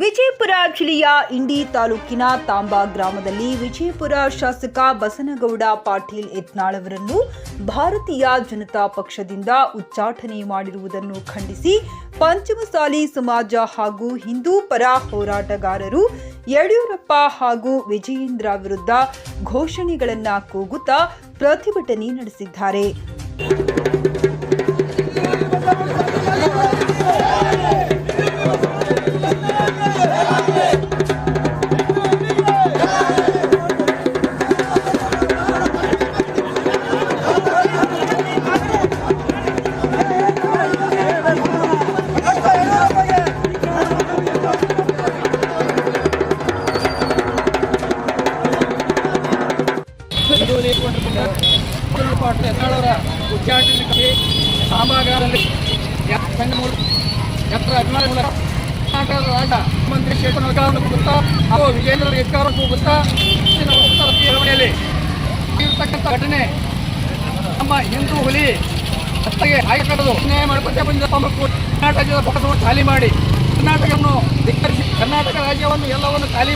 ವಿಜಯಪುರ ಜಿಲ್ಲೆಯ ಇಂಡಿ ತಾಲೂಕಿನ ತಾಂಬಾ ಗ್ರಾಮದಲ್ಲಿ ವಿಜಯಪುರ ಶಾಸಕ ಬಸನಗೌಡ ಪಾಟೀಲ್ ಯತ್ನಾಳ್ ಅವರನ್ನು ಭಾರತೀಯ ಜನತಾ ಪಕ್ಷದಿಂದ ಉಚ್ಚಾಟನೆ ಮಾಡಿರುವುದನ್ನು ಖಂಡಿಸಿ ಪಂಚಮಸಾಲಿ ಸಮಾಜ ಹಾಗೂ ಹಿಂದೂ ಪರ ಹೋರಾಟಗಾರರು ಯಡಿಯೂರಪ್ಪ ಹಾಗೂ ವಿಜಯೇಂದ್ರ ವಿರುದ್ಧ ಘೋಷಣೆಗಳನ್ನು ಕೂಗುತ್ತಾ ಪ್ರತಿಭಟನೆ ನಡೆಸಿದ್ದಾರೆ. ಉಚ್ಚಾಟನೆಗೆ ಸಾಮಾಗಾರದಲ್ಲಿ ಸಂಘ ಮೂಲಕ ಎತ್ತರ ಅಭಿಮಾನ ಮೂಲಕ ಕರ್ನಾಟಕದ ರಾಜ್ಯ ಮಂತ್ರಿ ಶೇಖರ್ ಅಧಿಕಾರವನ್ನು ಕೂಗುತ್ತಾ, ಹಾಗೂ ವಿಜೇಂದ್ರ ಇತ್ತಿನ ಉತ್ತರ ಚಳವಳಿಯಲ್ಲಿ ಇರತಕ್ಕಂಥ ಘಟನೆ. ನಮ್ಮ ಹಿಂದೂ ಹುಲಿ ಹತ್ತೆಗೆ ಆಯ್ಕೆದು ನ್ಯಾಯ ಮಾಡ್ಕೊತ ಬಂದ ಕರ್ನಾಟಕದ ಪಕ್ಷವನ್ನು ಖಾಲಿ ಮಾಡಿ ಕರ್ನಾಟಕವನ್ನು ಧಿಕ್ಕರಿಸಿ. ಕರ್ನಾಟಕ ರಾಜ್ಯವನ್ನು ಎಲ್ಲವನ್ನು ಖಾಲಿ